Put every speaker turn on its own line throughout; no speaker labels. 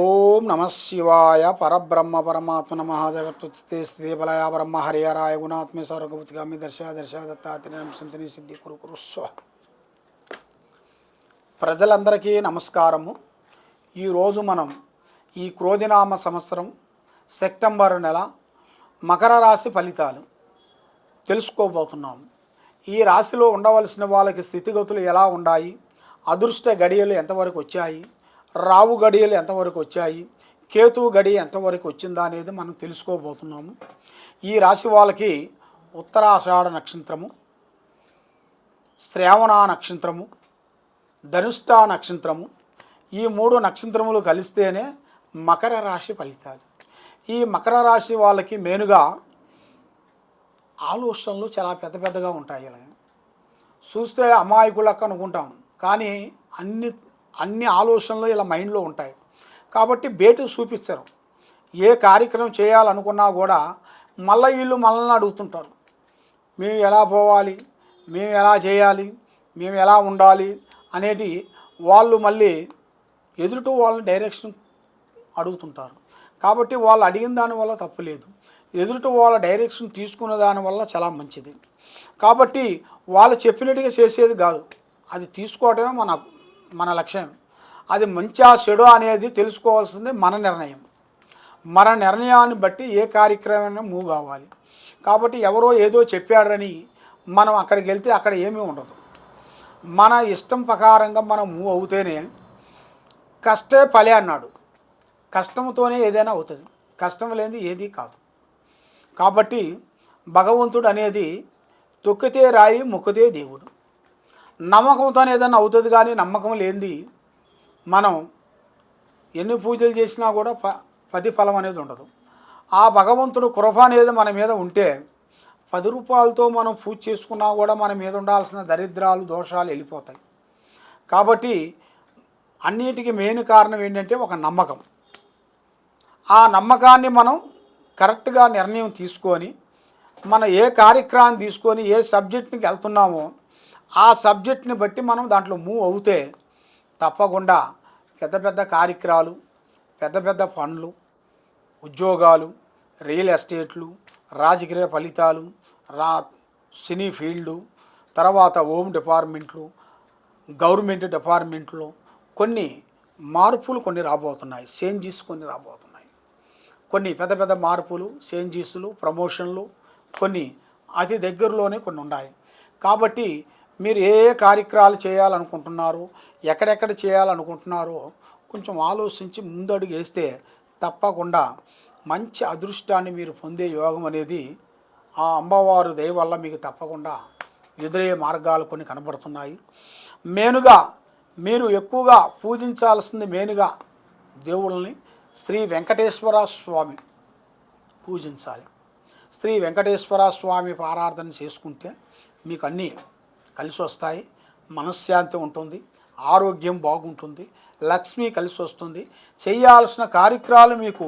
ఓం నమ శివాయ పరబ్రహ్మ పరమాత్మ నమ స్థితి బలయ బ్రహ్మ హరిహరాయ గుణాత్మ సౌరగముతిగామి దర్శ దర్శ దత్తాత్రేయం సంతిని సిద్ధి కురు కురు స్వ. ప్రజలందరికీ నమస్కారము. ఈరోజు మనం ఈ క్రోధినామ సంవత్సరం సెప్టెంబర్ నెల మకర రాశి ఫలితాలు తెలుసుకోబోతున్నాము. ఈ రాశిలో ఉండవలసిన వాళ్ళకి స్థితిగతులు ఎలా ఉన్నాయి అదృష్ట గడియలు ఎంతవరకు వచ్చాయి? రావు గడియలు ఎంతవరకు వచ్చాయి? కేతువు గడి ఎంతవరకు వచ్చిందా అనేది మనం తెలుసుకోబోతున్నాము. ఈ రాశి వాళ్ళకి ఉత్తరాషాఢ నక్షత్రము శ్రావణ నక్షత్రము ధనుష్ట నక్షత్రము ఈ మూడు నక్షత్రములు కలిస్తేనే మకర రాశి ఫలితాలు. ఈ మకర రాశి వాళ్ళకి మెయిన్గా ఆలోచనలు చాలా పెద్ద పెద్దగా ఉంటాయి. ఇలా చూస్తే అమాయకులకు అనుకుంటాం. కానీ అన్ని అన్ని ఆలోచనలు ఇలా మైండ్లో ఉంటాయి. కాబట్టి బయటకు చూపిస్తారు. ఏ కార్యక్రమం చేయాలనుకున్నా కూడా మళ్ళీ వీళ్ళు మనల్ని అడుగుతుంటారు. మేము ఎలా పోవాలి? మేము ఎలా చేయాలి? మేము ఎలా ఉండాలి? అనేది వాళ్ళు మళ్ళీ ఎదుటి వాళ్ళని డైరెక్షన్ అడుగుతుంటారు. కాబట్టి వాళ్ళు అడిగిన దానివల్ల తప్పు లేదు. ఎదుటి వాళ్ళ డైరెక్షన్ తీసుకున్న దానివల్ల చాలా మంచిది. కాబట్టి వాళ్ళు చెప్పినట్టుగా చేసేది కాదు. అది తీసుకోవటమే మన మన లక్ష్యం. అది మంచా చెడు అనేది తెలుసుకోవాల్సింది మన నిర్ణయం. మన నిర్ణయాన్ని బట్టి ఏ కార్యక్రమం మూవ్ కావాలి. కాబట్టి ఎవరో ఏదో చెప్పాడని మనం అక్కడికి వెళ్తే అక్కడ ఏమీ ఉండదు. మన ఇష్టం ప్రకారంగా మనం మూవ్ అవుతేనే కష్టే ఫలే అన్నాడు. కష్టంతోనే ఏదైనా అవుతుంది. కష్టం లేనిది ఏది కాదు. కాబట్టి భగవంతుడు అనేది తొక్కితే రాయి మొక్కితే దేవుడు. నమ్మకంతో ఏదైనా అవుతుంది కానీ నమ్మకం లేనిది మనం ఎన్ని పూజలు చేసినా కూడా ప పది ఫలం అనేది ఉండదు. ఆ భగవంతుడు కృప అనేది మన మీద ఉంటే పది రూపాయలతో మనం పూజ చేసుకున్నా కూడా మన మీద ఉండాల్సిన దరిద్రాలు దోషాలు వెళ్ళిపోతాయి. కాబట్టి అన్నిటికీ మెయిన్ కారణం ఏంటంటే ఒక నమ్మకం. ఆ నమ్మకాన్ని మనం కరెక్ట్గా నిర్ణయం తీసుకొని మన ఏ కార్యక్రమాన్ని తీసుకొని ఏ సబ్జెక్ట్కి వెళ్తున్నామో ఆ సబ్జెక్ట్ని బట్టి మనం దాంట్లో మూవ్ అవుతే తప్పకుండా పెద్ద పెద్ద కార్యక్రమాలు పెద్ద పెద్ద ఫండ్లు ఉద్యోగాలు రియల్ ఎస్టేట్లు రాజకీయ ఫలితాలు రా సినీ ఫీల్డు తర్వాత హోమ్ డిపార్ట్మెంట్లు గవర్నమెంట్ డిపార్ట్మెంట్లు కొన్ని మార్పులు కొన్ని రాబోతున్నాయి చేంజెస్ కొన్ని రాబోతున్నాయి. కొన్ని పెద్ద పెద్ద మార్పులు చేంజెస్లు ప్రమోషన్లు కొన్ని అతి దగ్గరలోనే కొన్ని ఉన్నాయి. కాబట్టి మీరు ఏ ఏ కార్యక్రమాలు చేయాలనుకుంటున్నారో ఎక్కడెక్కడ చేయాలనుకుంటున్నారో కొంచెం ఆలోచించి ముందడుగు వేస్తే తప్పకుండా మంచి అదృష్టాన్ని మీరు పొందే యోగం అనేది ఆ అమ్మవారు దయ వల్ల మీకు తప్పకుండా ఎదురయ్యే మార్గాలు కొన్ని కనబడుతున్నాయి. మేనుగా మీరు ఎక్కువగా పూజించాల్సింది మేనుగా దేవుళ్ళని శ్రీ వెంకటేశ్వర స్వామి పూజించాలి. శ్రీ వెంకటేశ్వర స్వామి పారార్థన చేసుకుంటే మీకు అన్నీ కలిసి వస్తాయి మనశ్శాంతి ఉంటుంది ఆరోగ్యం బాగుంటుంది లక్ష్మి కలిసి వస్తుంది చేయాల్సిన కార్యక్రమాలు మీకు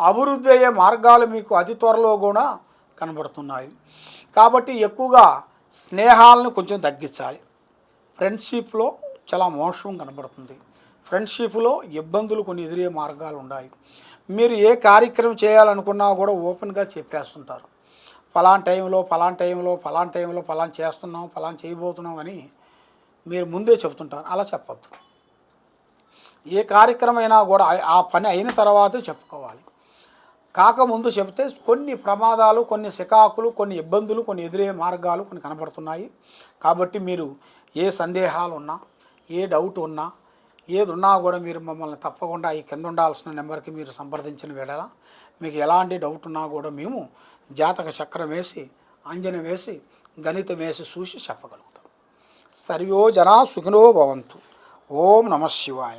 అభివృద్ధి అయ్యే మార్గాలు మీకు అతి త్వరలో కూడా కనబడుతున్నాయి. కాబట్టి ఎక్కువగా స్నేహాలను కొంచెం తగ్గించాలి. ఫ్రెండ్షిప్లో చాలా మోసం కనబడుతుంది. ఫ్రెండ్షిప్లో ఇబ్బందులు కొన్ని ఎదురే మార్గాలు ఉన్నాయి. మీరు ఏ కార్యక్రమం చేయాలనుకున్నా కూడా ఓపెన్గా చెప్పేస్తుంటారు. ఫలాన్ టైంలో ఫలాన్ టైంలో ఫలాన్ టైంలో ఫలాన్ చేస్తున్నాం ఫలాన్ చేయబోతున్నాం అని మీరు ముందే చెప్తుంటారు అలా చెప్పొద్దు. ఏ కార్యక్రమం అయినా కూడా ఆ- పని అయిన తర్వాతే చెప్పుకోవాలి. కాకముందు చెప్తే కొన్ని ప్రమాదాలు కొన్ని శికాకులు కొన్ని ఇబ్బందులు కొన్ని ఎదురయ్యే మార్గాలు కొన్ని కనబడుతున్నాయి. కాబట్టి మీరు ఏ సందేహాలు ఉన్నా ఏ డౌట్ ఉన్నా ఏది ఉన్నా కూడా మీరు మమ్మల్ని తప్పకుండా ఈ కింద ఉండాల్సిన నెంబర్కి మీరు సంప్రదించిన వేళ మీకు ఎలాంటి డౌట్ ఉన్నా కూడా మేము జాతక చక్రం వేసి అంజన వేసి గణితం వేసి చూసి చెప్పగలుగుతాం. సర్వో జనా సుఖినో భవంతు. ఓం నమ శివాయ.